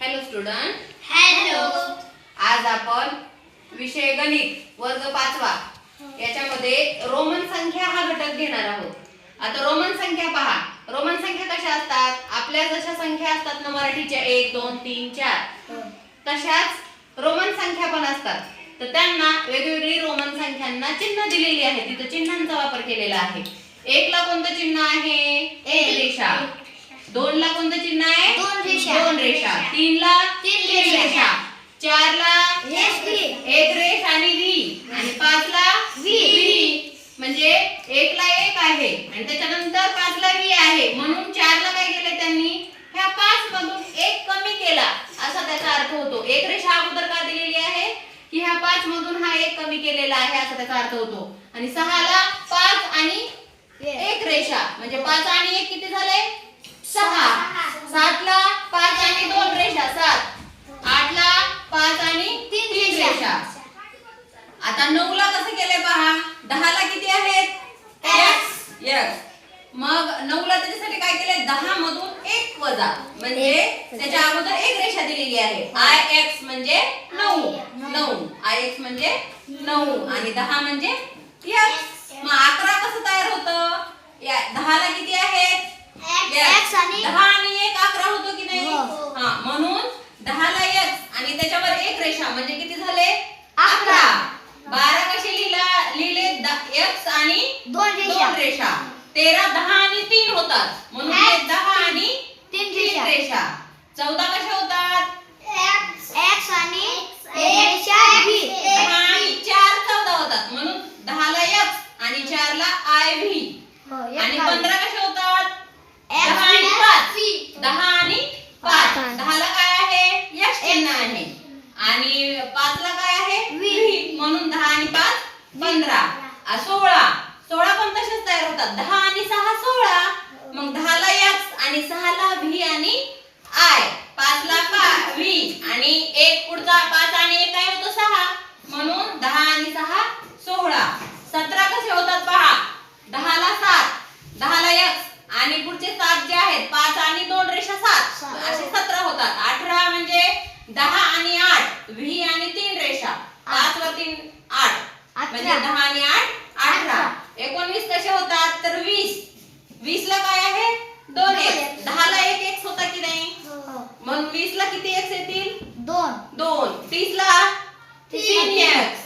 Hello student hello आज आपण विषय गणित वर्ग पाचवा. याच्यामध्ये रोमन संख्या हा घटक घेणार आहोत. आता रोमन संख्या पहा. रोमन संख्या कशा असतात? आपल्या जशा संख्या असतात ना मराठीच्या एक दोन तीन चार. तशाच रोमन संख्या पण असतात. तर त्यांना वेगवेगळी रोमन संख्यांना चिन्ह दिलेली आहे. तिथं चिन्हांचा वापर केलेला आहे. एक ला कोणतं चिन्ह आहे? दोन ला कोणतं चिन्ह आहे? दोन रेषा. दोन रेषा. तीन ला तीन रेषा. चार ला एक रेष आणि व्ही आणि पाच ला व्ही. म्हणजे एक ला एक आहे. आणि त्याच्यानंतर पाच ला व्ही आहे. म्हणून चार ला काय केलं त्यांनी? ह्या पाच मधून एक कमी केला. असा त्याचा अर्थ होतो. एक रेषा अगोदर का दिलेली आहे? की ह्या पाच मधून हा एक कमी केलेला आहे असा त्याचा अर्थ होतो. आणि सहाला पाच आणि एक रेषा म्हणजे पाच आणि एक किती झाले सहा सात ला पाच आणि दोन रेषा सात आठ ला पाच आणि तीन तीन रेषा. रेषा आता नऊ ला कसं केलंय पहा? दहा ला किती आहेत. मग नऊ ला त्याच्यासाठी काय केलंय? दहा मधून एक वजा. म्हणजे त्याच्या अगोदर एक रेषा दिलेली आहे. आय एक्स म्हणजे नऊ. नऊ. आय एक्स म्हणजे नऊ. आणि दहा म्हणजे एक्स मग अकरा कसं तयार होतं? या दहा ला किती आहेत? दहा आणि एक अकरा होतो की नाही? हो. हा म्हणून दहा ला एक आणि त्याच्यावर एक रेषा. म्हणजे किती झाले? अकरा. अकरा बारा कसे लिहिला लिहिले एक्स आणि दोन दोन रेषा. रेषा तेरा दहा आणि तीन होतात. म्हणून हे X. दहा आणि तीन तीन रेषा. रेषा. चौदा कशा होतात? X आणि एक रेषा V. दहा आणि चार. चौदा होतात. म्हणून दहा ला एक्स आणि चार ला आय व्ही हो, एक आणि खाली. पंधरा कशा होतात? X दहा आणि V. पाच. दहा आणि पाच. पाच. दहाला काय आहे? यश चिन्ह आहे. आणि पाच ला काय आहे? व्ही. व्ही. म्हणून दहा आणि पाच पंधरा. आ, सोळा. पण तसेच तयार होतात. दहा आणि सहा सोळा मग दहा ला एक्स आणि सहा ला व्ही आणि आय. पाच ला पा व्ही. आणि एक पुढचा पाच आणि एक काय होतो? सहा. म्हणून दहा आणि सहा सोळा. सतरा कसे होतात पहा? दहा ला सात दहा ला एक्स आणि पुढचे सात जे आहेत पाच आणि दोन रेषा सात. असे सतरा होतात. अठरा म्हणजे दहा आणि आठ व्ही आणि तीन रेषा. पाच वर तीन आठ. म्हणजे दहा आणि आठ अठरा. एकोणवीस कसे होतात? तर वीस. वीस ला काय आहे? दोन एक दहा ला एक एक्स होता की नाही? हो. मग वीस ला किती एक्स येतील? दोन. दोन. तीस ला तीन एक्स